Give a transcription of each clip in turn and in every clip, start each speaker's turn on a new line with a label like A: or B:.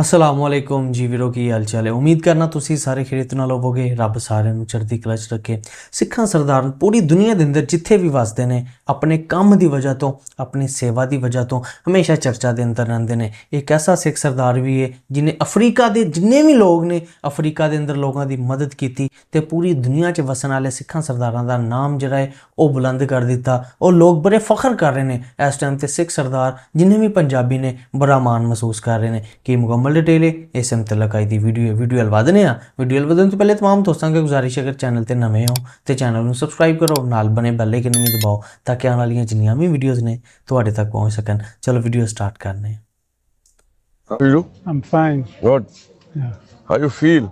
A: ਅਸਲਾਮੁਅਲੈਕੁਮ ਜੀ ਵੀਰੋ ਕੀ ਹਾਲ ਚਾਲ ਹੈ? ਉਮੀਦ ਕਰਨਾ ਤੁਸੀਂ ਸਾਰੇ ਖੇਤ ਨਾਲ ਹੋਵੋਗੇ, ਰੱਬ ਸਾਰਿਆਂ ਨੂੰ ਚੜ੍ਹਦੀ ਕਲਾ 'ਚ ਰੱਖੇ। ਸਿੱਖਾਂ ਸਰਦਾਰ ਪੂਰੀ ਦੁਨੀਆ ਦੇ ਅੰਦਰ ਜਿੱਥੇ ਵੀ ਵਸਦੇ ਨੇ, ਆਪਣੇ ਕੰਮ ਦੀ ਵਜ੍ਹਾ ਤੋਂ, ਆਪਣੀ ਸੇਵਾ ਦੀ ਵਜ੍ਹਾ ਤੋਂ ਹਮੇਸ਼ਾ ਚਰਚਾ ਦੇ ਅੰਦਰ ਰਹਿੰਦੇ ਨੇ। ਇੱਕ ਐਸਾ ਸਿੱਖ ਸਰਦਾਰ ਵੀ ਹੈ, ਜਿਨੇ ਅਫਰੀਕਾ ਦੇ ਜਿੰਨੇ ਵੀ ਲੋਕ ਨੇ, ਅਫਰੀਕਾ ਦੇ ਅੰਦਰ ਲੋਕਾਂ ਦੀ ਮਦਦ ਕੀਤੀ ਤੇ ਪੂਰੀ ਦੁਨੀਆ 'ਚ ਵਸਣ ਵਾਲੇ ਸਿੱਖਾਂ ਸਰਦਾਰਾਂ ਦਾ ਨਾਮ ਜਿਹੜਾ ਹੈ, ਉਹ ਬੁਲੰਦ ਕਰ ਦਿੱਤਾ। ਉਹ ਲੋਕ ਬੜੇ ਫਖਰ ਕਰ ਰਹੇ ਨੇ। ਇਸ ਟਾਈਮ ਤੇ ਸਿੱਖ ਸਰਦਾਰ ਜਿੰਨੇ ਵੀ ਪੰਜਾਬੀ ਨੇ, ਬੜਾ ਮਾਣ ਮਹਿਸੂਸ ਕਰ ਰਹੇ ਨੇ। ਕਿ ਮੁਕੰਮਲ ਡਿਟੇਲ ਹੈ ਇਸ ਮੁਤਲਕ ਆਈ ਦੀ ਵੀਡੀਓ ਹੈ ਵੀਡੀਓ ਲਵਾਦਨੇ ਆ ਵੀਡੀਓ ਲਵਾਦਨ ਤੋਂ ਪਹਿਲੇ तमाम ਦੋਸਤਾਂ ਨੂੰ ਗੁਜ਼ਾਰਿਸ਼ ਹੈ ਅਗਰ ਚੈਨਲ ਤੇ ਨਵੇਂ ਹੋ ਤੇ ਚੈਨਲ ਨੂੰ ਸਬਸਕ੍ਰਾਈਬ ਕਰੋ ਨਾਲ ਬਨੇ ਬੈਲ ਆਈਕਨ ਵੀ ਦਬਾਓ ਤਾਂ ਕਿ ਆਉਣ ਵਾਲੀਆਂ ਜਿੰਨੀਆਂ ਵੀ ਵੀਡੀਓਜ਼ ਨੇ ਤੁਹਾਡੇ ਤੱਕ ਪਹੁੰਚ ਸਕਣ ਚਲੋ ਵੀਡੀਓ ਸਟਾਰਟ ਕਰਨੇ ਆ
B: How are you?
C: I'm fine.
B: Good.
C: Yeah.
B: How you feel?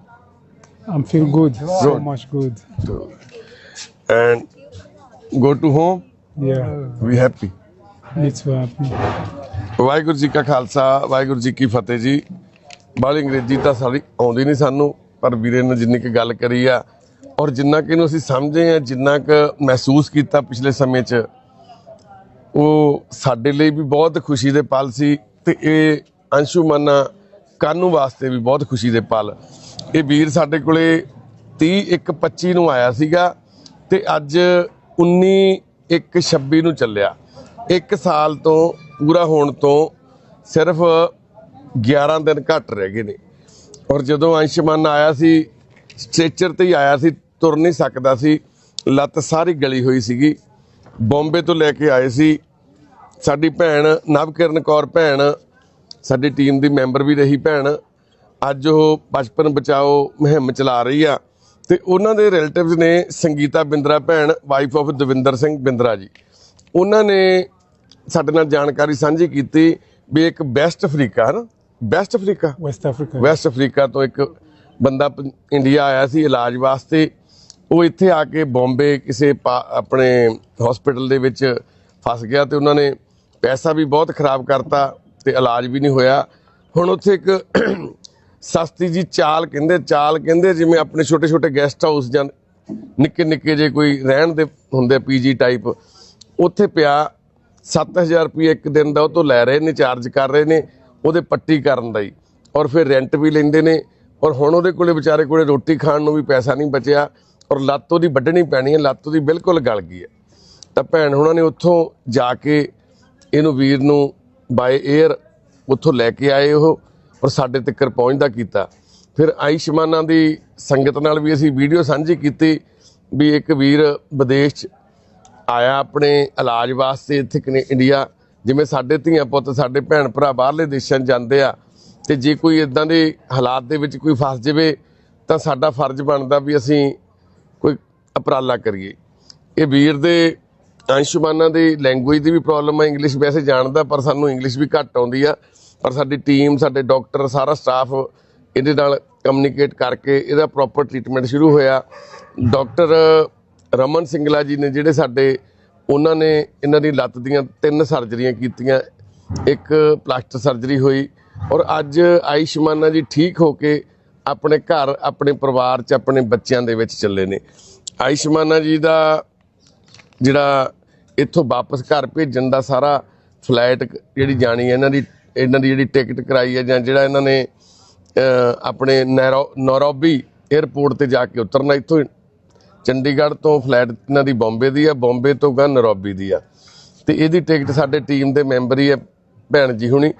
C: I'm feel good. So
B: Good.
C: much good.
B: And go to home.
C: Yeah.
B: Be happy. Waheguru ji ਕਾ ਖਾਲਸਾ, ਵਾਹਿਗੁਰੂ ਜੀ ਕੀ ਫਤਿਹ ਜੀ। ਬਾਹਲੀ ਅੰਗਰੇਜ਼ੀ ਤਾਂ ਸਾਡੀ ਆਉਂਦੀ ਨਹੀਂ ਸਾਨੂੰ, ਪਰ ਵੀਰੇ ਨੇ ਜਿੰਨੀ ਕੁ ਗੱਲ ਕਰੀ ਆ, ਔਰ ਜਿੰਨਾ ਕਿ ਇਹਨੂੰ ਅਸੀਂ ਸਮਝੇ ਆ, ਜਿੰਨਾ ਕੁ ਮਹਿਸੂਸ ਕੀਤਾ ਪਿਛਲੇ ਸਮੇਂ 'ਚ, ਉਹ ਸਾਡੇ ਲਈ ਵੀ ਬਹੁਤ ਖੁਸ਼ੀ ਦੇ ਪਲ ਸੀ, ਤੇ ਇਹ ਅੰਸ਼ੂਮਾਨਾ ਕਾਨੂੰ ਵਾਸਤੇ ਵੀ ਬਹੁਤ ਖੁਸ਼ੀ ਦੇ ਪਲ। ਇਹ ਵੀਰ ਸਾਡੇ ਕੋਲੇ 30 ਇੱਕ 25 ਨੂੰ ਆਇਆ ਸੀਗਾ, ਤੇ ਅੱਜ 19 ਇੱਕ 26 ਨੂੰ ਚੱਲਿਆ। ਇੱਕ ਸਾਲ ਤੋਂ ਪੂਰਾ ਹੋਣ ਤੋਂ ਸਿਰਫ 11 ਦਿਨ ਘੱਟ ਰਹਿ ਗਏ ਨੇ। ਔਰ ਜਦੋਂ ਅੰਸ਼ਮਨ ਆਇਆ ਸੀ, ਸਟ੍ਰੈਚਰ ਤੇ ਹੀ ਆਇਆ ਸੀ, ਤੁਰ ਨਹੀਂ ਸਕਦਾ ਸੀ, ਲੱਤ ਸਾਰੀ ਗਲੀ ਹੋਈ ਸੀਗੀ। ਬੰਬੇ ਤੋਂ ਲੈ ਕੇ ਆਏ ਸੀ। ਸਾਡੀ ਭੈਣ, ਨਵਕਿਰਨ ਕੌਰ ਭੈਣ, ਸਾਡੀ ਟੀਮ ਦੀ ਮੈਂਬਰ ਵੀ ਰਹੀ ਭੈਣ। ਅੱਜ ਉਹ ਬਚਪਨ ਬਚਾਓ ਮੁਹਿੰਮ ਚਲਾ ਰਹੀ ਆ। ਤੇ ਉਹਨਾਂ ਦੇ ਰਿਲੇਟਿਵਸ ਨੇ ਸੰਗੀਤਾ ਬਿੰਦਰਾ ਭੈਣ ਵਾਈਫ ਆਫ ਦਵਿੰਦਰ ਸਿੰਘ ਬਿੰਦਰਾ ਜੀ। ਉਹਨਾਂ ਨੇ ਸਾਡੇ ਨਾਲ ਜਾਣਕਾਰੀ ਸਾਂਝੀ ਕੀਤੀ ਵੀ ਇੱਕ ਬੈਸਟ ਅਫਰੀਕਾ ਹੈ ਨਾ best Africa?
C: West Africa.
B: West Africa ਤੋਂ ਇੱਕ ਬੰਦਾ ਇੰਡੀਆ ਆਇਆ ਸੀ ਇਲਾਜ ਵਾਸਤੇ। ਉਹ ਇੱਥੇ ਆ ਕੇ ਬੰਬੇ ਕਿਸੇ ਆਪਣੇ ਹਸਪੀਟਲ ਦੇ ਵਿੱਚ ਫਸ ਗਿਆ ਤੇ ਉਹਨਾਂ ਨੇ ਪੈਸਾ ਵੀ ਬਹੁਤ ਖਰਾਬ ਕਰਤਾ ਤੇ ਇਲਾਜ ਵੀ ਨਹੀਂ ਹੋਇਆ। ਹੁਣ ਉੱਥੇ ਇੱਕ ਸਸਤੀ ਜੀ ਚਾਲ ਕਹਿੰਦੇ ਚਾਲ ਕਹਿੰਦੇ ਜਿਵੇਂ ਆਪਣੇ ਛੋਟੇ ਛੋਟੇ ਗੈਸਟ ਹਾਊਸ ਜਾਂ ਨਿੱਕੇ ਨਿੱਕੇ ਜੇ ਕੋਈ ਰਹਿਣ ਦੇ ਹੁੰਦੇ ਪੀਜੀ ਟਾਈਪ ਉੱਥੇ ਪਿਆ 7000 ਰੁਪਏ ਇੱਕ ਦਿਨ ਦਾ ਉਹ ਤੋਂ ਲੈ ਰਹੇ ਨੇ ਚਾਰਜ ਕਰ ਰਹੇ ਨੇ, ਉਹਦੇ ਪੱਟੀ ਕਰਨ ਦਾ ਹੀ। ਔਰ ਫਿਰ ਰੈਂਟ ਵੀ ਲੈਂਦੇ ਨੇ, ਔਰ ਹੁਣ ਉਹਦੇ ਕੋਲੇ ਵਿਚਾਰੇ ਕੋਲੇ ਰੋਟੀ ਖਾਣ ਨੂੰ ਵੀ ਪੈਸਾ ਨਹੀਂ ਬਚਿਆ, ਔਰ ਲੱਤ ਉਹਦੀ ਵੱਢਣੀ ਪੈਣੀ ਹੈ, ਲੱਤ ਉਹਦੀ ਬਿਲਕੁਲ ਗਲ ਗਈ ਹੈ। ਤਾਂ ਭੈਣ ਹੁਣਾਂ ਨੇ ਉੱਥੋਂ ਜਾ ਕੇ ਇਹਨੂੰ ਵੀਰ ਨੂੰ ਬਾਏ 에ਅਰ ਉੱਥੋਂ ਲੈ ਕੇ ਆਏ ਉਹ, ਔਰ ਸਾਡੇ ਤੱਕ ਪਹੁੰਚਦਾ ਕੀਤਾ। ਫਿਰ ਆਇਸ਼ਮਾਨਾਂ ਦੀ ਸੰਗਤ ਨਾਲ ਵੀ ਅਸੀਂ ਵੀਡੀਓ ਸਾਂਝੀ ਕੀਤੀ ਵੀ ਇੱਕ ਵੀਰ ਵਿਦੇਸ਼ 'ਚ ਆਇਆ ਆਪਣੇ ਇਲਾਜ ਵਾਸਤੇ ਇੱਥੇ ਕਨੇ ਇੰਡੀਆ, ਜਿਵੇਂ ਸਾਡੇ ਧੀਆਂ ਪੁੱਤ, ਸਾਡੇ ਭੈਣ ਭਰਾ ਬਾਹਰਲੇ ਦੇਸ਼ਾਂ 'ਚ ਜਾਂਦੇ ਆ, ਤੇ ਜੇ ਕੋਈ ਇਦਾਂ ਦੇ ਹਾਲਾਤ ਦੇ ਵਿੱਚ ਕੋਈ ਫਸ ਜਾਵੇ, ਤਾਂ ਸਾਡਾ ਫਰਜ਼ ਬਣਦਾ ਵੀ ਅਸੀਂ ਕੋਈ ਉਪਰਾਲਾ ਕਰੀਏ। ਇਹ ਵੀਰ ਦੇ ਅੰਸ਼ੁਮਾਨਾਂ ਦੀ ਲੈਂਗੁਏਜ ਦੀ ਵੀ ਪ੍ਰੋਬਲਮ ਹੈ ਇੰਗਲਿਸ਼ ਵੈਸੇ ਜਾਣਦਾ, ਪਰ ਸਾਨੂੰ ਇੰਗਲਿਸ਼ ਵੀ ਘੱਟ ਆਉਂਦੀ ਆ। ਪਰ ਸਾਡੀ ਟੀਮ ਸਾਡੇ ਡਾਕਟਰ ਸਾਰਾ ਸਟਾਫ ਇਹਦੇ ਨਾਲ ਕਮਿਊਨੀਕੇਟ ਕਰਕੇ ਇਹਦਾ ਪ੍ਰੋਪਰ ਟ੍ਰੀਟਮੈਂਟ ਸ਼ੁਰੂ ਹੋਇਆ। ਡਾਕਟਰ ਰਮਨ ਸਿੰਗਲਾ ਜੀ ਨੇ ਜਿਹੜੇ ਸਾਡੇ, ਉਹਨਾਂ ਨੇ ਇਹਨਾਂ ਦੀ ਲੱਤ ਦੀਆਂ ਤਿੰਨ ਸਰਜਰੀਆਂ ਕੀਤੀਆਂ। ਇੱਕ ਪਲਾਸਟਰ ਸਰਜਰੀ ਹੋਈ ਔਰ ਅੱਜ ਆਇਸ਼ਮਾਨਾ ਜੀ ਠੀਕ ਹੋ ਕੇ ਆਪਣੇ ਘਰ, ਆਪਣੇ ਪਰਿਵਾਰ 'ਚ, ਆਪਣੇ ਬੱਚਿਆਂ ਦੇ ਵਿੱਚ ਚੱਲੇ ਨੇ। ਆਇਸ਼ਮਾਨਾ ਜੀ ਦਾ ਜਿਹੜਾ ਇੱਥੋਂ ਵਾਪਸ ਘਰ ਭੇਜਣ ਦਾ ਸਾਰਾ ਫਲਾਈਟ ਜਿਹੜੀ ਜਾਣੀ ਹੈ, ਇਹਨਾਂ ਦੀ ਇਹਨਾਂ ਦੀ ਜਿਹੜੀ ਟਿਕਟ ਕਰਾਈ ਹੈ ਜਾਂ ਜਿਹੜਾ ਇਹਨਾਂ ਨੇ ਆਪਣੇ ਨੈਰੋ ਨੈਰੋਬੀ 에ਅਰਪੋਰਟ ਤੇ ਜਾ ਕੇ ਉਤਰਨਾ, ਇੱਥੋਂ ਚੰਡੀਗੜ੍ਹ ਤੋਂ ਫਲੈਟ ਇਹਨਾਂ ਦੀ ਬੰਬੇ ਦੀ ਆ, ਬੰਬੇ ਤੋਂ ਗਾ ਨੈਰੋਬੀ ਦੀ ਆ। ਤੇ ਇਹਦੀ ਟਿਕਟ ਸਾਡੇ ਟੀਮ ਦੇ ਮੈਂਬਰ ਹੀ ਆ, ਭੈਣ ਜੀ ਹੁਣੀ,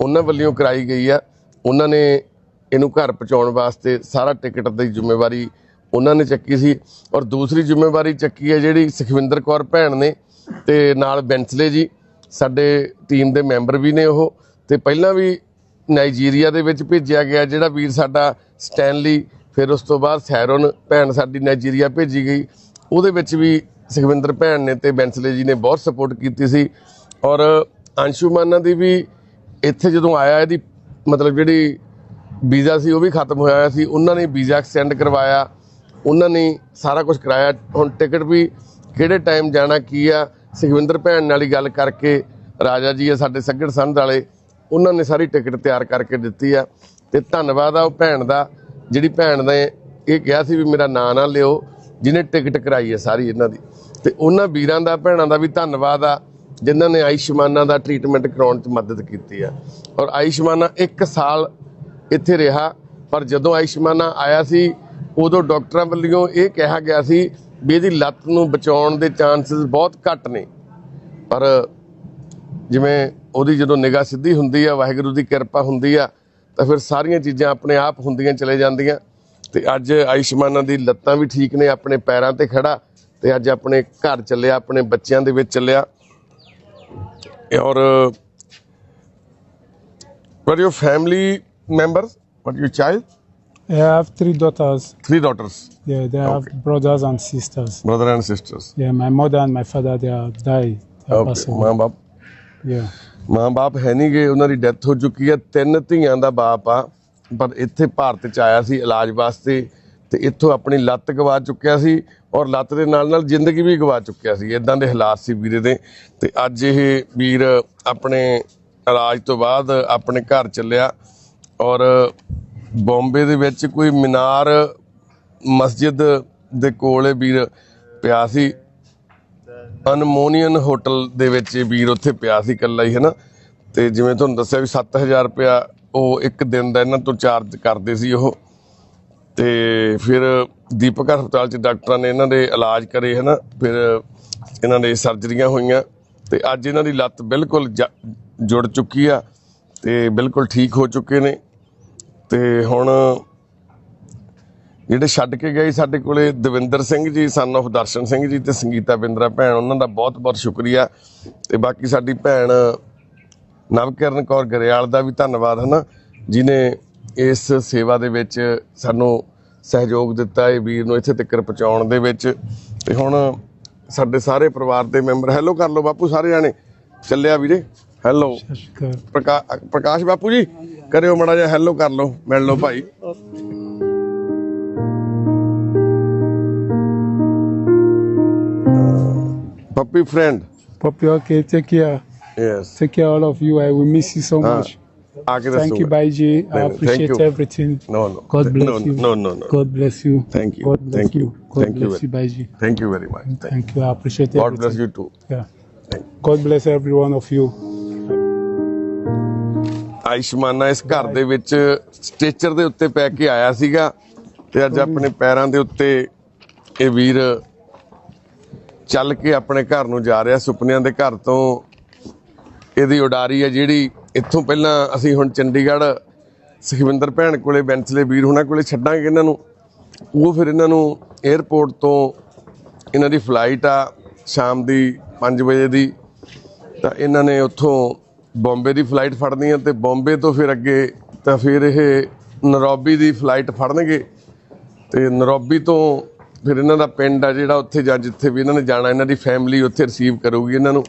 B: ਉਹਨਾਂ ਵੱਲੋਂ ਕਰਾਈ ਗਈ ਆ। ਉਹਨਾਂ ਨੇ ਇਹਨੂੰ ਘਰ ਪਹੁੰਚਾਉਣ ਵਾਸਤੇ ਸਾਰਾ ਟਿਕਟ ਦੀ ਜ਼ਿੰਮੇਵਾਰੀ ਉਹਨਾਂ ਨੇ ਚੱਕੀ ਸੀ। ਔਰ ਦੂਸਰੀ ਜ਼ਿੰਮੇਵਾਰੀ ਚੱਕੀ ਹੈ ਜਿਹੜੀ ਸੁਖਵਿੰਦਰ ਕੌਰ ਭੈਣ ਨੇ ਤੇ ਨਾਲ ਬੈਂਸਲੇ ਜੀ, ਸਾਡੇ ਟੀਮ ਦੇ ਮੈਂਬਰ ਵੀ ਨੇ ਉਹ। ਤੇ ਪਹਿਲਾਂ ਵੀ ਨਾਈਜੀਰੀਆ ਦੇ ਵਿੱਚ ਭੇਜਿਆ ਗਿਆ ਜਿਹੜਾ ਵੀਰ ਸਾਡਾ ਸਟੈਨਲੀ ਫਿਰ ਉਸ ਤੋਂ ਬਾਅਦ ਸੈਰੋਨ ਭੈਣ ਸਾਡੀ ਨਾਈਜੀਰੀਆ ਭੇਜੀ ਗਈ। ਉਹਦੇ ਵਿੱਚ ਵੀ ਸੁਖਵਿੰਦਰ ਭੈਣ ਨੇ ਤੇ ਬੈਂਸਲੇ ਜੀ ਨੇ ਬਹੁਤ ਸਪੋਰਟ ਕੀਤੀ ਸੀ। ਔਰ ਅੰਸ਼ੁਮਾਨਾ ਦੀ ਵੀ ਇੱਥੇ ਜਦੋਂ ਆਇਆ, ਇਹਦੀ ਮਤਲਬ ਜਿਹੜੀ ਵੀਜ਼ਾ ਸੀ, ਉਹ ਵੀ ਖਤਮ ਹੋਇਆ ਹੋਇਆ ਸੀ। ਉਹਨਾਂ ਨੇ ਵੀਜ਼ਾ ਐਕਸਟੈਂਡ ਕਰਵਾਇਆ। ਉਹਨਾਂ ਨੇ ਸਾਰਾ ਕੁਝ ਕਰਾਇਆ। ਹੁਣ ਟਿਕਟ ਵੀ ਕਿਹੜੇ ਟਾਈਮ ਜਾਣਾ, ਕੀ ਆ? ਸੁਖਵਿੰਦਰ ਭੈਣ ਨਾਲ ਹੀ ਗੱਲ ਕਰਕੇ ਰਾਜਾ ਜੀ ਆ ਸਾਡੇ ਸੱਗੜ ਸੰਧ ਵਾਲੇ, ਉਹਨਾਂ ਨੇ ਸਾਰੀ ਟਿਕਟ ਤਿਆਰ ਕਰਕੇ ਦਿੱਤੀ ਆ। ਤੇ ਧੰਨਵਾਦ ਆ ਉਹ ਭੈਣ ਦਾ। ਜਿਹੜੀ ਭੈਣ ਨੇ ਇਹ ਕਿਹਾ ਸੀ ਵੀ ਮੇਰਾ ਨਾਂ ਨਾ ਲਿਓ, ਜਿਹਨੇ ਟਿਕਟ ਕਰਾਈ ਹੈ ਸਾਰੀ ਇਹਨਾਂ ਦੀ। ਤੇ ਉਹਨਾਂ ਵੀਰਾਂ ਦਾ, ਭੈਣਾਂ ਦਾ ਵੀ ਧੰਨਵਾਦ ਆ, ਜਿਨ੍ਹਾਂ ਨੇ ਆਯੁਸ਼ਮਾਨਾਂ ਦਾ ਟ੍ਰੀਟਮੈਂਟ ਕਰਾਉਣ 'ਚ ਮਦਦ ਕੀਤੀ ਆ। ਔਰ ਆਯੁਸ਼ਮਾਨਾ 1 ਸਾਲ ਇੱਥੇ ਰਿਹਾ, ਪਰ ਜਦੋਂ ਆਯੁਸ਼ਮਾਨਾ ਆਇਆ ਸੀ, ਉਦੋਂ ਡਾਕਟਰਾਂ ਵੱਲੋਂ ਇਹ ਕਿਹਾ ਗਿਆ ਸੀ ਵੀ ਇਹਦੀ ਲੱਤ ਨੂੰ ਬਚਾਉਣ ਦੇ ਚਾਂਸਸ ਬਹੁਤ ਘੱਟ ਨੇ। ਪਰ ਜਿਵੇਂ ਉਹਦੀ ਜਦੋਂ ਨਿਗਾਹ ਸਿੱਧੀ ਹੁੰਦੀ ਆ, ਵਾਹਿਗੁਰੂ ਦੀ ਕਿਰਪਾ ਹੁੰਦੀ ਆ ਤਾਂ ਫਿਰ ਸਾਰੀਆਂ ਚੀਜ਼ਾਂ ਆਪਣੇ ਆਪ ਹੁੰਦੀਆਂ ਚਲੇ ਜਾਂਦੀਆਂ ਤੇ ਅੱਜ ਆਯੁਸ਼ਮਾਨਾਂ ਦੀ ਲੱਤਾਂ ਵੀ ਠੀਕ ਨੇ ਆਪਣੇ ਪੈਰਾਂ ਤੇ ਖੜਾ ਤੇ ਅੱਜ ਆਪਣੇ ਘਰ ਚੱਲਿਆ ਆਪਣੇ ਬੱਚਿਆਂ ਦੇ ਵਿੱਚ ਚੱਲਿਆ ਔਰ what your family members what your child
C: I have three daughters.
B: three daughters
C: Yeah, they have brothers and sisters.
B: brother and sisters
C: Yeah, my mother and my father they are died. They are passed
B: okay
C: away.
B: ਮਾਂ ਬਾਪ
C: Yeah.
B: ਮਾਂ ਬਾਪ ਹੈ ਨਹੀਂ ਗਏ ਉਹਨਾਂ ਦੀ death ਹੋ ਚੁੱਕੀ ਹੈ। ਤਿੰਨ ਧੀਆਂ ਦਾ ਬਾਪ ਆ, ਪਰ ਇੱਥੇ ਭਾਰਤ ਚ ਆਇਆ ਸੀ ਇਲਾਜ ਵਾਸਤੇ ਤੇ ਇੱਥੋਂ ਆਪਣੀ ਲੱਤ ਗਵਾ ਚੁੱਕਿਆ ਸੀ ਔਰ ਲੱਤ ਦੇ ਨਾਲ ਨਾਲ ਜ਼ਿੰਦਗੀ ਵੀ ਗਵਾ ਚੁੱਕਿਆ ਸੀ। ਇਦਾਂ ਦੇ ਹਾਲਾਤ ਸੀ ਵੀਰੇ ਦੇ। ਤੇ ਅੱਜ ਇਹ ਵੀਰ ਆਪਣੇ ਇਲਾਜ ਤੋਂ ਬਾਅਦ ਆਪਣੇ ਘਰ ਚੱਲਿਆ ਔਰ ਬੰਬੇ ਦੇ ਵਿੱਚ ਕੋਈ ਮੀਨਾਰ ਮਸਜਿਦ ਦੇ ਕੋਲ ਇਹ ਵੀਰ ਪਿਆ ਸੀ। ਅਨਮੋਨੀਅਨ ਹੋਟਲ ਦੇ ਵਿੱਚ ਇਹ ਵੀਰ ਉੱਥੇ ਪਿਆ ਸੀ ਇਕੱਲਾ ਹੀ, ਹਨਾ? ਤੇ ਜਿਵੇਂ ਤੁਹਾਨੂੰ ਦੱਸਿਆ ਵੀ 7000 ਰੁਪਇਆ ਉਹ ਇੱਕ ਦਿਨ ਦਾ ਇਹਨਾਂ ਤੋਂ ਚਾਰਜ ਕਰਦੇ ਸੀ ਉਹ। ਤੇ ਫਿਰ ਦੀਪਕ ਹਸਪਤਾਲ ਚ ਡਾਕਟਰਾਂ ਨੇ ਇਹਨਾਂ ਦੇ ਇਲਾਜ ਕਰੇ, ਹਨਾ? ਫਿਰ ਇਹਨਾਂ ਦੇ ਸਰਜਰੀਆਂ ਹੋਈਆਂ ਤੇ ਅੱਜ ਇਹਨਾਂ ਦੀ ਲੱਤ ਬਿਲਕੁਲ ਜ- ਜੁੜ ਚੁੱਕੀ ਆ ਤੇ ਬਿਲਕੁਲ ਠੀਕ ਹੋ ਚੁੱਕੇ ਨੇ। ਤੇ ਹੁਣ ਜਿਹੜੇ ਛੱਡ ਕੇ ਗਏ ਸਾਡੇ ਕੋਲੇ ਦਵਿੰਦਰ ਸਿੰਘ ਜੀ ਸਨ of ਦਰਸ਼ਨ ਸਿੰਘ ਜੀ ਤੇ ਸੰਗੀਤਾ ਬਿੰਦਰਾ ਭੈਣ ਉਹਨਾਂ ਦਾ ਬਹੁਤ ਬਹੁਤ ਸ਼ੁਕਰੀਆ। ਤੇ ਬਾਕੀ ਸਾਡੀ ਭੈਣ ਨਵਕਿਰਨ ਕੌਰ ਗਰੇਵਾਲ ਦਾ ਵੀ ਧੰਨਵਾਦ ਹਨਾ ਜਿਨੇ ਇਸ ਸੇਵਾ ਦੇ ਵਿੱਚ ਸਾਨੂੰ ਸਹਿਯੋਗ ਦਿੱਤਾ ਇਹ ਵੀਰ ਨੂੰ ਇੱਥੇ ਤੱਕ ਪਹੁੰਚਾਉਣ ਦੇ ਵਿੱਚ। ਤੇ ਹੁਣ ਸਾਡੇ ਸਾਰੇ ਪਰਿਵਾਰ ਦੇ ਮੈਂਬਰ ਹੈਲੋ ਕਰ ਲਓ ਬਾਪੂ ਸਾਰੇ ਜਾਣੇ। ਚੱਲਿਆ ਵੀਰੇ ਹੈਲੋ। ਪ੍ਰਕਾਸ਼ ਬਾਪੂ ਜੀ ਕਰਿਓ ਮੜਾ ਜਿਹਾ ਹੈਲੋ ਕਰ ਲਓ ਮਿਲ ਲਓ ਭਾਈ। Puppy friend
C: Poppy, okay, take care.
B: Yes
C: Take care, all of you. I will miss you so much.
B: ਆ ਕੇ
C: Thank you,
B: ਦੱਸੋ
C: Baiji. I
B: Thank
C: appreciate
B: you.
C: everything.
B: No no
C: God bless
B: no,
C: you.
B: no no no
C: God bless you.
B: Thank you.
C: God bless
B: Thank
C: you.
B: you.
C: God
B: Thank you
C: bless you, Baiji.
B: Thank you very much
C: Thank you. I appreciate
B: God bless
C: everything.
B: You too
C: Yeah. God bless every one of you.
B: ਆਯੁਸ਼ਮਾਨਾ ਇਸ ਘਰ ਦੇ ਵਿੱਚ stature ਦੇ ਉੱਤੇ ਪੈ ਕੇ ਆਇਆ ਸੀਗਾ ਤੇ ਅੱਜ ਆਪਣੇ ਪੈਰਾਂ ਦੇ ਉੱਤੇ ਇਹ ਵੀਰ ਚੱਲ ਕੇ ਆਪਣੇ ਘਰ ਨੂੰ ਜਾ ਰਿਹਾ, ਸੁਪਨਿਆਂ ਦੇ ਘਰ ਤੋਂ ਇਹਦੀ ਉਡਾਰੀ ਹੈ ਜਿਹੜੀ ਇੱਥੋਂ ਪਹਿਲਾਂ ਅਸੀਂ ਹੁਣ ਚੰਡੀਗੜ੍ਹ ਸੁਖਵਿੰਦਰ ਭੈਣ ਕੋਲੇ, ਬੈਂਸਲੇ ਵੀਰ ਹੁਣਾਂ ਕੋਲੇ ਛੱਡਾਂਗੇ ਇਹਨਾਂ ਨੂੰ। ਉਹ ਫਿਰ ਇਹਨਾਂ ਨੂੰ 에ਅਰਪੋਰਟ ਤੋਂ ਇਹਨਾਂ ਦੀ ਫਲਾਈਟ ਆ ਸ਼ਾਮ ਦੀ 5 ਵਜੇ ਦੀ। ਤਾਂ ਇਹਨਾਂ ਨੇ ਉੱਥੋਂ ਬੰਬੇ ਦੀ ਫਲਾਈਟ ਫੜਨੀ ਹੈ ਤੇ ਬੰਬੇ ਤੋਂ ਫਿਰ ਅੱਗੇ ਤਾਂ ਫਿਰ ਇਹ ਨਰੋਬੀ ਦੀ ਫਲਾਈਟ ਫੜਨਗੇ। ਤੇ ਨਰੋਬੀ ਤੋਂ ਫਿਰ ਇਹਨਾਂ ਦਾ ਪਿੰਡ ਆ ਜਿਹੜਾ ਉੱਥੇ ਜਾਂ ਜਿੱਥੇ ਵੀ ਇਹਨਾਂ ਨੇ ਜਾਣਾ ਇਹਨਾਂ ਦੀ ਫੈਮਿਲੀ ਉੱਥੇ ਰਿਸੀਵ ਕਰੂਗੀ ਇਹਨਾਂ ਨੂੰ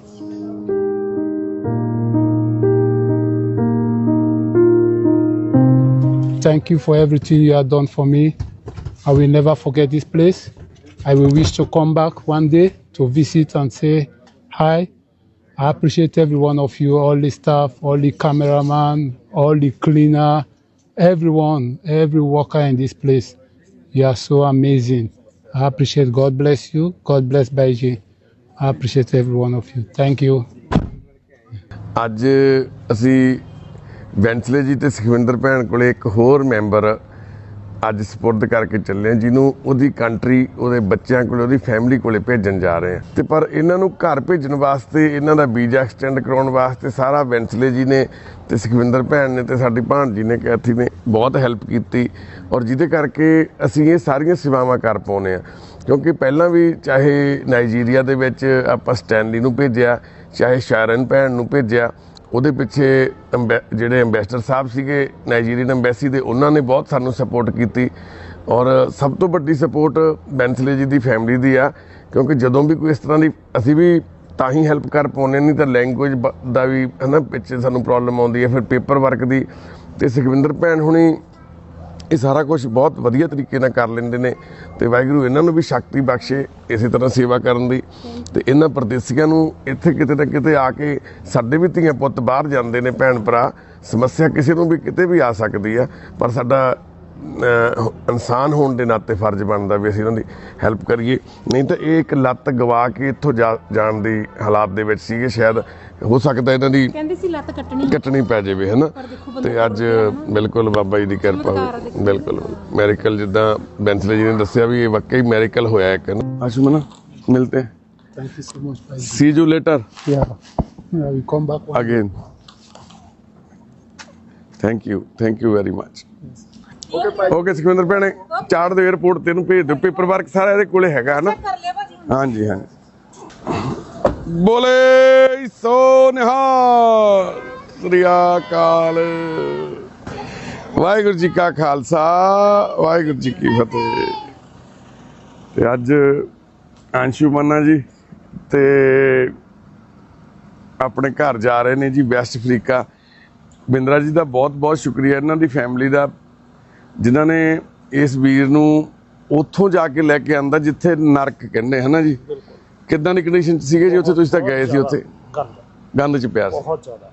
C: Thank you for everything you have done for me. I will never forget this place. I will wish to come back one day to visit and say hi. I appreciate every one of you, all the staff, all the cameraman, all the cleaner, everyone, every worker in this place. You are so amazing. I appreciate God bless you. God bless Baiji. I appreciate every one of you. Thank you.
B: ਅੱਜ ਅਸੀਂ ਬੈਂਸਲੇ ਜੀ ਤੇ ਸੁਖਵਿੰਦਰ ਭੈਣ ਕੋਲੇ ਇੱਕ ਹੋਰ member ਅੱਜ ਸਪੁਰਦ ਕਰਕੇ ਚੱਲੇ ਹਾਂ, ਜਿਹਨੂੰ ਉਹਦੀ ਕੰਟਰੀ ਉਹਦੇ ਬੱਚਿਆਂ ਕੋਲੇ, ਉਹਦੀ ਫੈਮਿਲੀ ਕੋਲੇ ਭੇਜਣ ਜਾ ਰਹੇ ਹਾਂ। ਤੇ ਪਰ ਇਹਨਾਂ ਨੂੰ ਘਰ ਭੇਜਣ ਵਾਸਤੇ, ਇਹਨਾਂ ਦਾ ਵੀਜ਼ਾ ਐਕਸਟੈਂਡ ਕਰਾਉਣ ਵਾਸਤੇ ਸਾਰਾ ਬੈਂਸਲੇ ਜੀ ਨੇ ਤੇ ਸੁਖਵਿੰਦਰ ਭੈਣ ਨੇ ਤੇ ਸਾਡੀ ਭਾਣਜੀ ਨੇ ਕੈਥੀ ਨੇ ਬਹੁਤ ਹੈਲਪ ਕੀਤੀ ਔਰ ਜਿਹਦੇ ਕਰਕੇ ਅਸੀਂ ਇਹ ਸਾਰੀਆਂ ਸੇਵਾਵਾਂ ਕਰ ਪਾਉਨੇ ਆ ਕਿਉਂਕਿ ਪਹਿਲਾਂ ਵੀ ਚਾਹੇ ਨਾਈਜੀਰੀਆ ਦੇ ਵਿੱਚ ਆਪਾਂ ਸਟੈਨਲੀ ਨੂੰ ਭੇਜਿਆ, ਚਾਹੇ ਸ਼ਾਰਨ ਭੈਣ ਨੂੰ ਭੇਜਿਆ ਉਹਦੇ ਪਿੱਛੇ ਅੰਬੈ- ਜਿਹੜੇ ਐਮਬੈਸਡਰ ਸਾਹਿਬ ਸੀਗੇ ਨਾਈਜੀਰੀਅਨ ਐਮਬੈਸੀ ਦੇ, ਉਹਨਾਂ ਨੇ ਬਹੁਤ ਸਾਨੂੰ ਸਪੋਰਟ ਕੀਤੀ। ਔਰ ਸਭ ਤੋਂ ਵੱਡੀ ਸਪੋਰਟ ਬੈਂਸਲੇ ਜੀ ਦੀ ਫੈਮਿਲੀ ਦੀ ਆ, ਕਿਉਂਕਿ ਜਦੋਂ ਵੀ ਕੋਈ ਇਸ ਤਰ੍ਹਾਂ ਦੀ, ਅਸੀਂ ਵੀ ਤਾਂ ਹੀ ਹੈਲਪ ਕਰ ਪਾਉਂਦੇ ਨਹੀਂ ਤਾਂ ਲੈਂਗੁਏਜ ਦਾ ਵੀ ਹਨਾ, ਪਿੱਛੇ ਸਾਨੂੰ ਪ੍ਰੋਬਲਮ ਆਉਂਦੀ ਹੈ, ਫਿਰ ਪੇਪਰ ਵਰਕ ਦੀ। ਤੇ ਸੁਖਵਿੰਦਰ ਭੈਣ ਹੁਣੀ ਇਹ ਸਾਰਾ ਕੁਝ ਬਹੁਤ ਵਧੀਆ ਤਰੀਕੇ ਨਾਲ ਕਰ ਲੈਂਦੇ ਨੇ ਤੇ ਵਾਹਿਗੁਰੂ ਇਹਨਾਂ ਨੂੰ ਵੀ ਸ਼ਕਤੀ ਬਖਸ਼ੇ, ਇਸੇ ਤਰ੍ਹਾਂ ਸੇਵਾ ਕਰਨ ਦੀ। ਤੇ ਇਹਨਾਂ ਪਰਦੇਸੀਆਂ ਨੂੰ ਇੱਥੇ ਕਿਤੇ ਨਾ ਕਿਤੇ ਆ ਕੇ ਸਾਡੇ ਵੀ ਧੀਆਂ ਪੁੱਤ ਬਾਹਰ ਜਾਂਦੇ ਨੇ ਭੈਣ ਭਰਾ, ਸਮੱਸਿਆ ਕਿਸੇ ਨੂੰ ਵੀ ਕਿਤੇ ਵੀ ਆ ਸਕਦੀ ਆ, ਪਰ ਸਾਡਾ ਇਨਸਾਨ ਹੋਣ ਦੇ ਨਾਤੇ ਫਰਜ਼ ਬਣਦਾ ਵੀ ਅਸੀਂ ਉਹਨਾਂ ਦੀ ਹੈਲਪ ਕਰੀਏ। ਨਹੀਂ ਤਾਂ ਇਹ ਇੱਕ ਲੱਤ ਗਵਾ ਕੇ ਇੱਥੋਂ ਜਾਣ ਦੀ ਹਾਲਾਤ ਦੇ ਵਿੱਚ ਸੀਗੇ। ਸ਼ਾਇਦ ਹੋ ਸਕਦਾ ਇਹਨਾਂ ਦੀ
D: ਕਹਿੰਦੇ ਸੀ ਲੱਤ ਕੱਟਣੀ।
B: ਕੱਟਣੀ ਪੈ ਜਾਵੇ ਹਨਾ? ਤੇ ਅੱਜ ਬਿਲਕੁਲ ਬਾਬਾ ਜੀ ਦੀ ਕਿਰਪਾ ਹੋਈ। ਬਿਲਕੁਲ। ਮੈਰੀਕਲ ਜਿੱਦਾਂ ਬੈਂਸਲੇ ਜੀ ਨੇ ਦੱਸਿਆ ਵੀ ਇਹ ਵਾਕਈ ਮੈਰੀਕਲ ਹੋਇਆ ਇੱਕ ਨਾ ਅਸ਼ਮਨ ਮਿਲਤੇ.
C: See you later we come back one
B: again thank you thank you very much okay Sukhwinder ਭੈਣੇ ਚਾਰ ਦੇ 에어ਪੋਰਟ ਤੈਨੂੰ ਭੇਜ ਦਿਓ ਪੇਪਰ ਵਰਕ ਸਾਰਾ ਇਹਦੇ ਕੋਲੇ ਹੈਗਾ ਹਨਾ ਹਾਂਜੀ ਹਾਂਜੀ। ਬੋਲੇ ਸੋ ਨਿਹਾਲ ਸ੍ਰੀ ਅਕਾਲ। ਵਾਹਿਗੁਰੂ ਜੀ ਕਾ ਖਾਲਸਾ ਵਾਹਿਗੁਰੂ ਜੀ ਕੀ ਫਤਿਹ। ਤੇ ਅੱਜ ਅੰਸ਼ੂ ਮੰਨਾ ਜੀ ਤੇ ਆਪਣੇ ਘਰ ਜਾ ਰਹੇ ਨੇ ਜੀ ਵੈਸਟ ਅਫਰੀਕਾ। ਬਿੰਦਰਾ ਜੀ ਦਾ ਬਹੁਤ ਬਹੁਤ ਸ਼ੁਕਰੀਆ ਇਹਨਾਂ ਦੀ ਫੈਮਿਲੀ ਦਾ ਜਿਨ੍ਹਾਂ ਨੇ ਇਸ ਵੀਰ ਨੂੰ ਉੱਥੋਂ ਜਾ ਕੇ ਲੈ ਕੇ ਆਂਦਾ ਜਿੱਥੇ ਨਰਕ ਕਹਿੰਦੇ ਹਨਾ ਜੀ? ਕਿੱਦਾਂ ਦੀ ਕੰਡੀਸ਼ਨ ਚ ਸੀਗੇ ਜੀ ਉੱਥੇ? ਤੁਸੀਂ ਤਾਂ ਗਏ ਸੀ ਉੱਥੇ?
E: ਗੰਦ।
B: ਚ ਪਿਆ ਸੀ।
E: ਬਹੁਤ ਜ਼ਿਆਦਾ।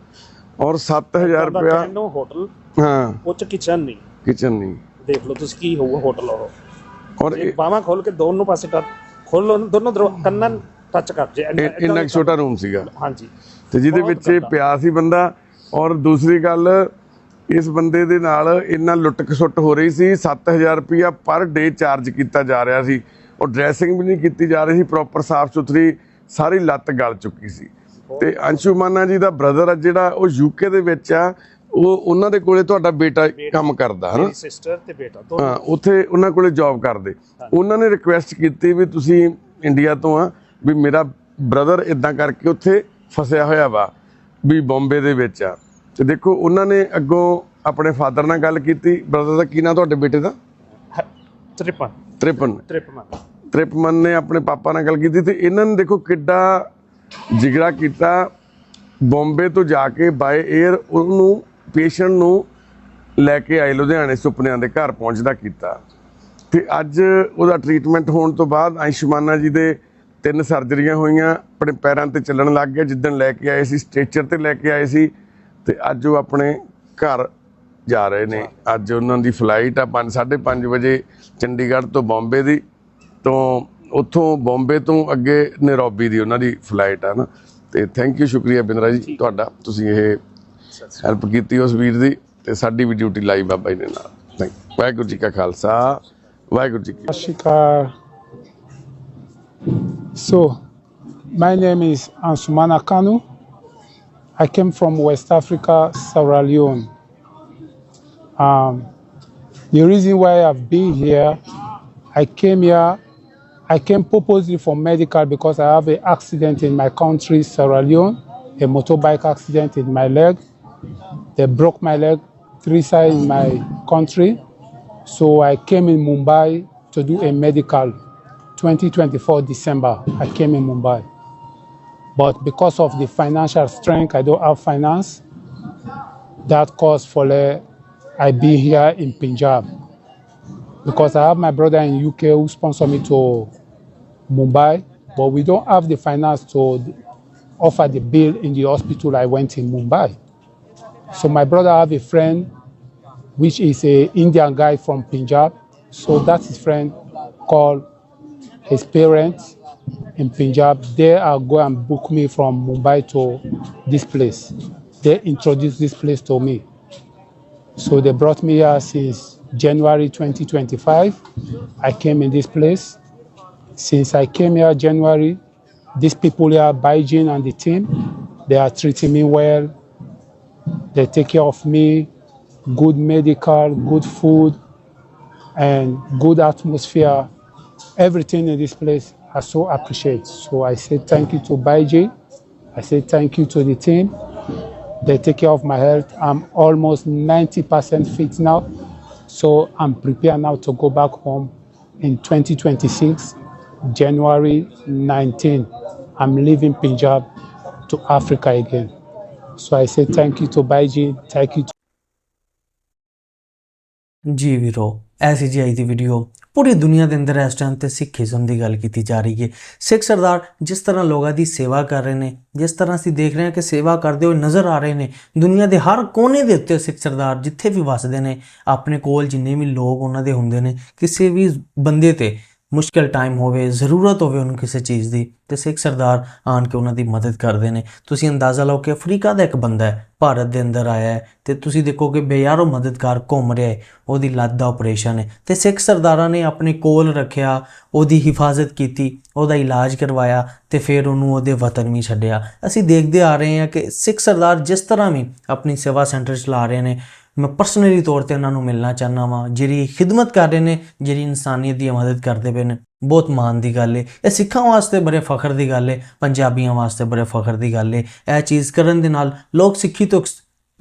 B: ਔਰ 7000 ਰੁਪਇਆ
E: ਕੈਨੋ ਹੋਟਲ
B: ਹਾਂ।
E: ਉਹ ਚ ਕਿਚਨ ਨਹੀਂ।
B: ਕਿਚਨ ਨਹੀਂ।
E: ਦੇਖ ਲਓ ਤੁਸੀਂ ਕੀ ਹੋਊਗਾ ਹੋਟਲ ਉਹ
B: ਔਰ
E: ਬਾਹਾਂ ਖੋਲ ਕੇ ਦੋਨੋਂ ਪਾਸੇ ਟੱਚ ਖੋਲੋ ਦੋਨੋਂ ਦਰੋ ਕੰਨਾਂ ਟੱਚ ਕਰ ਜੇ। ਇੰਨਾ-
B: ਛੋਟਾ ਰੂਮ ਸੀਗਾ।
E: ਹਾਂਜੀ।
B: ਤੇ ਜਿਹਦੇ ਵਿੱਚ। ਪਿਆ ਸੀ ਬੰਦਾ। ਔਰ ਦੂਸਰੀ ਗੱਲ ਇਸ ਬੰਦੇ ਦੇ ਨਾਲ ਇੰਨਾ ਲੁੱਟ ਖਸੁੱਟ ਹੋ ਰਹੀ ਸੀ 7000 ਰੁਪਇਆ ਪਰ ਡੇ ਚਾਰਜ ਕੀਤਾ ਜਾ ਰਿਹਾ ਸੀ। ਔਰ ਡਰੈਸਿੰਗ ਵੀ ਨਹੀਂ ਕੀਤੀ ਜਾ ਰਹੀ ਸੀ ਪ੍ਰੋਪਰ ਸਾਫ਼ ਸੁਥਰੀ ਸਾਰੀ ਲੱਤ ਗਲ ਚੁੱਕੀ ਸੀ। ਤੇ ਅੰਸ਼ੂ ਮਾਨਾ ਜੀ ਦਾ ਬ੍ਰਦਰ ਆ ਜਿਹੜਾ ਉਹ ਯੂਕੇ ਦੇ ਵਿੱਚ ਆ। ਉਹ ਉਹਨਾਂ ਦੇ ਕੋਲੇ ਤੁਹਾਡਾ ਬੇਟਾ ਕੰਮ ਕਰਦਾ ਹਨਾ?
E: ਸਿਸਟਰ ਤੇ ਬੇਟਾ
B: ਹਾਂ ਉੱਥੇ ਉਹਨਾਂ ਕੋਲੇ ਜੌਬ ਕਰਦੇ। ਉਹਨਾਂ ਨੇ ਰਿਕੁਐਸਟ ਕੀਤੀ ਵੀ ਤੁਸੀਂ ਇੰਡੀਆ ਤੋਂ ਆ ਵੀ ਮੇਰਾ ਬ੍ਰਦਰ ਇਦਾਂ ਕਰਕੇ ਉੱਥੇ ਫਸਿਆ ਹੋਇਆ ਵਾ ਵੀ ਬੰਬੇ ਦੇ ਵਿੱਚ ਆ। ਤੇ ਦੇਖੋ ਉਹਨਾਂ ਨੇ ਅੱਗੋਂ ਆਪਣੇ ਫਾਦਰ ਨਾਲ ਗੱਲ ਕੀਤੀ। ਬ੍ਰਦਰ ਦਾ ਕੀ ਨਾਂ ਤੁਹਾਡੇ ਬੇਟੇ ਦਾ?
E: ਤ੍ਰਿਪਨ
B: ਤ੍ਰਿਪਨ।
E: ਤ੍ਰਿਪਨ।
B: ਤ੍ਰਿਪਮਨ। ਨੇ ਆਪਣੇ ਪਾਪਾ ਨਾਲ ਗੱਲ ਕੀਤੀ ਤੇ ਇਹਨਾਂ ਨੇ ਦੇਖੋ ਕਿੱਡਾ ਜਿਗਰਾ ਕੀਤਾ। ਬੰਬੇ ਤੋਂ ਜਾ ਕੇ ਬਾਏ 에ਅਰ ਉਹਨੂੰ ਪੇਸ਼ੈਂਟ ਨੂੰ ਲੈ ਕੇ ਆਏ ਲੁਧਿਆਣੇ ਸੁਪਨਿਆਂ ਦੇ ਘਰ ਪਹੁੰਚਦਾ ਕੀਤਾ। ਤੇ ਅੱਜ ਉਹਦਾ ਟ੍ਰੀਟਮੈਂਟ ਹੋਣ ਤੋਂ ਬਾਅਦ ਆਯੁਸ਼ਮਾਨਾ ਜੀ ਦੇ ਤਿੰਨ ਸਰਜਰੀਆਂ ਹੋਈਆਂ ਆਪਣੇ ਪੈਰਾਂ ਤੇ ਚੱਲਣ ਲੱਗ ਗਿਆ। ਜਿੱਦਣ ਲੈ ਕੇ ਆਏ ਸੀ ਸਟ੍ਰੈਚਰ ਤੇ ਲੈ ਕੇ ਆਏ ਸੀ ਤੇ ਅੱਜ ਉਹ ਆਪਣੇ ਘਰ ਜਾ ਰਹੇ ਨੇ। ਅੱਜ ਉਹਨਾਂ ਦੀ ਫਲਾਈਟ ਆ 5:30 ਵਜੇ ਚੰਡੀਗੜ੍ਹ ਤੋਂ ਬੰਬੇ ਦੀ ਤੋਂ ਉੱਥੋਂ ਬੰਬੇ ਤੋਂ ਅੱਗੇ ਨੈਰੋਬੀ ਦੀ ਉਹਨਾਂ ਦੀ ਫਲਾਈਟ ਆ ਨਾ। ਤੇ ਥੈਂਕ ਯੂ ਸ਼ੁਕਰੀਆ ਬਿੰਦਰਾ ਜੀ ਤੁਹਾਡਾ ਤੁਸੀਂ ਇਹ ਹੈਲਪ ਕੀਤੀ ਉਸ ਵੀਰ ਦੀ ਤੇ ਸਾਡੀ ਵੀ ਡਿਊਟੀ ਲਾਈ ਬਾਬਾ ਜੀ ਨੇ ਨਾਲ। ਥੈਂਕ ਵਾਹਿਗੁਰੂ ਜੀ ਕਾ ਖਾਲਸਾ ਵਾਹਿਗੁਰੂ ਜੀ ਕੀ
C: Ashika. So, my name is Ansumana Kanu. I came from West Africa, Sierra Leone. Um, the reason why I've been here, I came here, I came purposely for medical because I have an accident in my country, Sierra Leone, a motorbike accident in my leg. They broke my leg three sides in my country. So I came in Mumbai to do a medical. 2024 December, I came in Mumbai. But because of the financial strength, I don't have finance. That caused for the, I be here in Punjab. Because I have my brother in UK who sponsored me to Mumbai, but we don't have the finance to offer the bill in the hospital I went in Mumbai. So my brother have a friend which is a Indian guy from Punjab. So that's his friend called his parents in Punjab. They are go and book me from Mumbai to this place. They introduced this place to me. So they brought me here since January 2025. I came in this place. Since I came here January, these people here, Baijin and the team, they are treating me well. They take care of me, good medical, good food, and good atmosphere. Everything in this place I so appreciate. So I say thank you to Baiji. I say thank you to the team. They take care of my health. I'm almost 90% fit now. So I'm prepared now to go back home in 2026, January 19. I'm leaving Punjab to Africa again. So I say thank you to Baiji. Thank you to.
A: Jiviro. ਇਹ ਜੀ ਅੱਜ ਦੀ video ਪੂਰੀ ਦੁਨੀਆ ਦੇ ਅੰਦਰ ਇਸ time ਤੇ Sikhism ਦੀ ਗੱਲ ਕੀਤੀ ਜਾ ਰਹੀ ਹੈ। ਸਿੱਖ ਸਰਦਾਰ ਜਿਸ ਤਰ੍ਹਾਂ ਲੋਕਾਂ ਦੀ ਸੇਵਾ ਕਰ ਰਹੇ ਨੇ, ਜਿਸ ਤਰ੍ਹਾਂ ਅਸੀਂ ਦੇਖ ਰਹੇ ਹਾਂ ਕਿ ਸੇਵਾ ਕਰਦੇ ਹੋਏ ਨਜ਼ਰ ਆ ਰਹੇ ਨੇ, ਦੁਨੀਆ ਦੇ ਹਰ ਕੋਨੇ ਦੇ ਉੱਤੇ ਸਿੱਖ ਸਰਦਾਰ ਜਿੱਥੇ ਵੀ ਵੱਸਦੇ ਨੇ, ਆਪਣੇ ਕੋਲ ਜਿੰਨੇ ਵੀ ਲੋਕ ਉਹਨਾਂ ਦੇ ਹੁੰਦੇ ਨੇ, ਕਿਸੇ ਵੀ ਬੰਦੇ ਤੇ ਮੁਸ਼ਕਲ ਟਾਈਮ ਹੋਵੇ, ਜ਼ਰੂਰਤ ਹੋਵੇ ਉਹਨੂੰ ਕਿਸੇ ਚੀਜ਼ ਦੀ ਤੇ ਸਿੱਖ ਸਰਦਾਰ ਆਣ ਕੇ ਉਹਨਾਂ ਦੀ ਮਦਦ ਕਰਦੇ ਨੇ। ਤੁਸੀਂ ਅੰਦਾਜ਼ਾ ਲਾਓ ਕਿ ਅਫਰੀਕਾ ਦਾ ਇੱਕ ਬੰਦਾ ਹੈ, ਭਾਰਤ ਦੇ ਅੰਦਰ ਆਇਆ ਹੈ ਤੇ ਤੁਸੀਂ ਦੇਖੋ ਕਿ ਬੇਯਾਰੋ ਮਦਦਗਾਰ ਘੁੰਮ ਰਿਹਾ ਹੈ, ਉਹਦੀ ਲੱਤ ਦਾ ਆਪਰੇਸ਼ਨ ਹੈ। ਤੇ ਸਿੱਖ ਸਰਦਾਰਾਂ ਨੇ ਆਪਣੇ ਕੋਲ ਰੱਖਿਆ, ਉਹਦੀ ਹਿਫਾਜ਼ਤ ਕੀਤੀ, ਉਹਦਾ ਇਲਾਜ ਕਰਵਾਇਆ ਤੇ ਫਿਰ ਉਹਨੂੰ ਉਹਦੇ ਵਤਨ ਵੀ ਛੱਡਿਆ। ਅਸੀਂ ਦੇਖਦੇ ਆ ਰਹੇ ਹਾਂ ਕਿ ਸਿੱਖ ਸਰਦਾਰ ਜਿਸ ਤਰ੍ਹਾਂ ਵੀ ਆਪਣੀ ਸੇਵਾ ਸੈਂਟਰ ਚਲਾ ਰਹੇ ਨੇ। ਮੈਂ ਪਰਸਨਲੀ ਤੌਰ ਤੇ ਉਹਨਾਂ ਨੂੰ ਮਿਲਣਾ ਚਾਹਨਾ ਵਾਂ, ਜਿਹੜੀ ਖਿਦਮਤ ਕਰ ਰਹੇ ਨੇ, ਜਿਹੜੀ ਇਨਸਾਨੀਅਤ ਦੀ ਮਦਦ ਕਰਦੇ ਪਏ ਨੇ। ਬਹੁਤ ਮਾਣ ਦੀ ਗੱਲ ਏ। ਇਹ ਸਿੱਖਾਂ ਵਾਸਤੇ ਬੜੇ ਫਖਰ ਦੀ ਗੱਲ ਏ, ਪੰਜਾਬੀਆਂ ਵਾਸਤੇ ਬੜੇ ਫਖਰ ਦੀ ਗੱਲ ਏ। ਇਹ ਚੀਜ਼ ਕਰਨ ਦੇ ਨਾਲ ਲੋਕ ਸਿੱਖੀ ਤੋਂ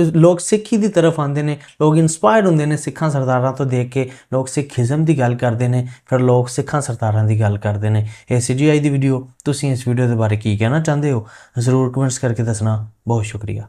A: ਲੋਕ ਸਿੱਖੀ ਦੀ ਤਰਫ ਆਉਂਦੇ ਨੇ, ਲੋਕ ਇਨਸਪਾਇਰਡ ਹੁੰਦੇ ਨੇ ਸਿੱਖਾਂ ਸਰਦਾਰਾਂ ਤੋਂ ਦੇਖ ਕੇ, ਲੋਕ ਸਿੱਖੀਜ਼ਮ ਦੀ ਗੱਲ ਕਰਦੇ ਨੇ, ਫਿਰ ਲੋਕ ਸਿੱਖਾਂ ਸਰਦਾਰਾਂ ਦੀ ਗੱਲ ਕਰਦੇ ਨੇ। ਇਹ ਸੀ ਜੀ ਅੱਜ ਦੀ ਵੀਡੀਓ ਤੁਸੀਂ ਇਸ ਵੀਡੀਓ ਦੇ ਬਾਰੇ ਕੀ ਕਹਿਣਾ ਚਾਹੁੰਦੇ ਹੋ? ਜ਼ਰੂਰ ਕਮੈਂਟਸ ਕਰਕੇ ਦੱਸਣਾ। ਬਹੁਤ ਸ਼ੁਕਰੀਆ।